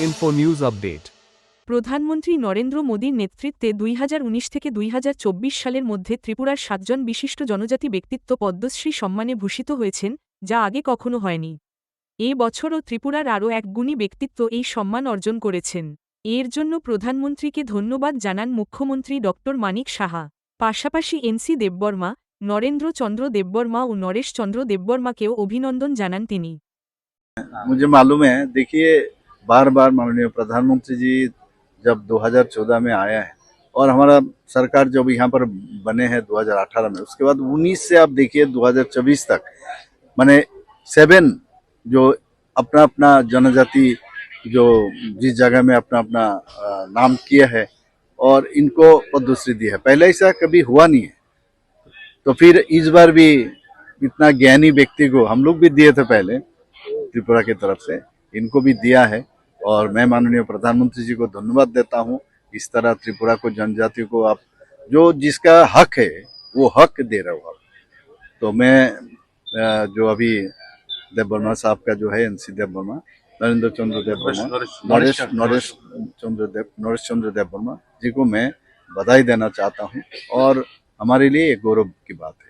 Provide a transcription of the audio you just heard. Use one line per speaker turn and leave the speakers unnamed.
Tripura Info News Update.
প্রধানমন্ত্রী নরেন্দ্র মোদীর নেতৃত্বে দুই থেকে দুই সালের মধ্যে ত্রিপুরার সাতজন বিশিষ্ট জনজাতি ব্যক্তিত্ব পদ্মশ্রী সম্মানে ভূষিত হয়েছেন যা আগে কখনো হয়নি এ বছরও ত্রিপুরার আরও এক গুণী ব্যক্তিত্ব এই সম্মান অর্জন করেছেন এর জন্য প্রধানমন্ত্রীকে ধন্যবাদ জানান মুখ্যমন্ত্রী ড মানিক সাহা পাশাপাশি এনসি দেববর্মা নরেন্দ্র চন্দ্র দেববর্মা ও নরেশ চন্দ্র দেববর্মাকেও অভিনন্দন জানান তিনি
मुझे मालूम है देखिए बार बार माननीय प्रधानमंत्री जी जब 2014 में आया है और हमारा सरकार जब यहाँ पर बने हैं 2018 में, उसके बाद 19 से आप देखिए 2024 तक, माने सेवन जो अपना अपना जनजाति जो जिस जगह में अपना अपना नाम किया है और इनको पद्मश्री दी है। पहले ऐसा कभी हुआ नहीं है। तो फिर इस बार भी इतना ज्ञानी व्यक्ति को हम लोग भी दिए थे पहले, त्रिपुरा की तरफ़ से। इनको भी दिया है। और मैं माननीय प्रधानमंत्री जी को धन्यवाद देता हूँ। इस तरह त्रिपुरा को जनजाति को आप जो जिसका हक है वो हक दे रहे हो आप। तो मैं जो अभी देव वर्मा साहब का जो है NC Debbarma Narendra Chandra Debbarma Naresh Naresh Chandra देव नरेश चंद्र देव वर्मा जी को मैं बधाई देना चाहता हूँ। और हमारे लिए एक गौरव की बात है।